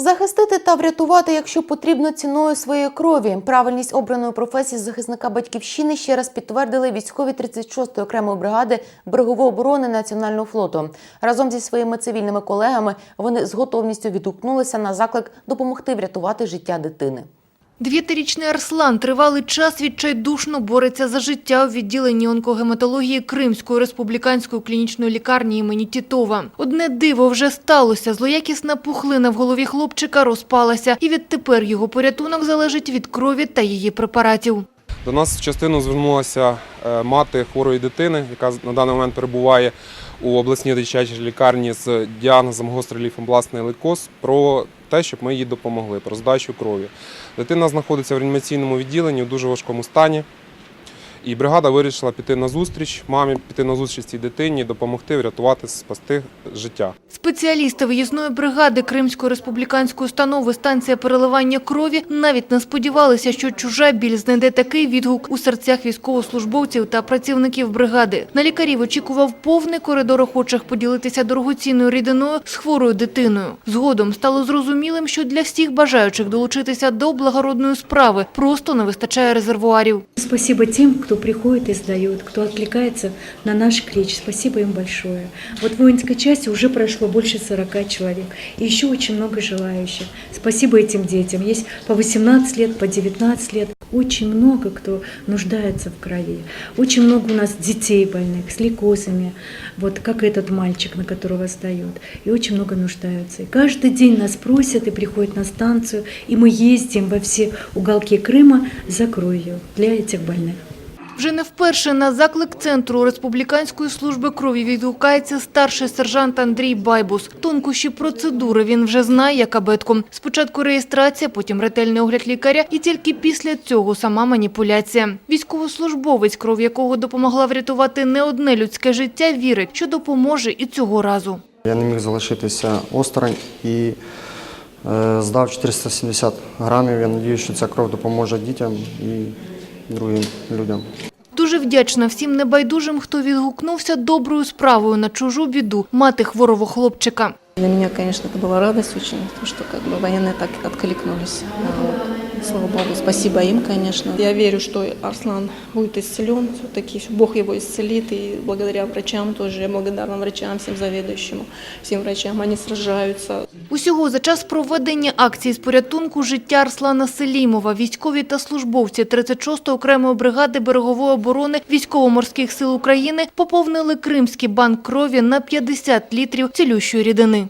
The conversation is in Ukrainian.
Захистити та врятувати, якщо потрібно, ціною своєї крові. Правильність обраної професії захисника батьківщини ще раз підтвердили військові 36-ї окремої бригади берегової оборони Національного флоту. Разом зі своїми цивільними колегами вони з готовністю відгукнулися на заклик допомогти врятувати життя дитини. Дев'ятирічний Арслан тривалий час відчайдушно бореться за життя у відділенні онкогематології Кримської республіканської клінічної лікарні імені Тітова. Одне диво вже сталося. Злоякісна пухлина в голові хлопчика розпалася, і відтепер його порятунок залежить від крові та її препаратів. До нас в частину звернулася е, мати хворої дитини, яка на даний момент перебуває у обласній дитячій лікарні з діагнозом гострий лімфобластний лейкоз про те, щоб ми їй допомогли, про здачу крові. Дитина знаходиться в реанімаційному відділенні у дуже важкому стані. І бригада вирішила піти на зустріч мамі, піти на зустріч цій дитині, допомогти врятувати, спасти життя. Спеціалісти виїзної бригади Кримської республіканської установи станція переливання крові навіть не сподівалися, що чужа біль знайде такий відгук у серцях військовослужбовців та працівників бригади. На лікарів очікував повний коридор охочих поділитися дорогоцінною рідиною з хворою дитиною. Згодом стало зрозумілим, що для всіх бажаючих долучитися до благородної справи просто не вистачає резервуарів. Спасибо тем, кто приходит и сдает, кто откликается на наш клич. Спасибо им большое. Вот в воинской части уже прошло больше 40 человек. И еще очень много желающих. Спасибо этим детям. Есть по 18 лет, по 19 лет. Очень много кто нуждается в крови. Очень много у нас детей больных с лейкозами, вот как этот мальчик, на которого сдают. И очень много нуждаются. И каждый день нас просят и приходят на станцию, и мы ездим во все уголки Крыма за кровью для этих больных. Вже не вперше на заклик центру республіканської служби крові відгукається старший сержант Андрій Байбус. Тонкощі процедури він вже знає як абетку. Спочатку реєстрація, потім ретельний огляд лікаря і тільки після цього сама маніпуляція. Військовослужбовець, кров якого допомогла врятувати не одне людське життя, вірить, що допоможе і цього разу. Я не міг залишитися осторонь і е, здав 470 грамів. Я сподіваюся, що ця кров допоможе дітям і другим людям Дуже вдячна всім небайдужим, хто відгукнувся доброю справою на чужу біду мати хворого хлопчика. Для меня, конечно, это была радость очень, то, что как бы военные так откликнулись. А, вот. Слава Богу, спасибо им, конечно. Я верю, что Арслан будет исцелен, все-таки Бог его исцелит, и благодаря врачам тоже, я благодарна врачам, всем заведующим, всем врачам, они сражаются. Усього за час проведення акції з порятунку життя Арслана Селімова військові та службовці 36-ї окремої бригади берегової оборони Військово-морських сил України поповнили Кримський банк крові на 50 літрів цілющої рідини.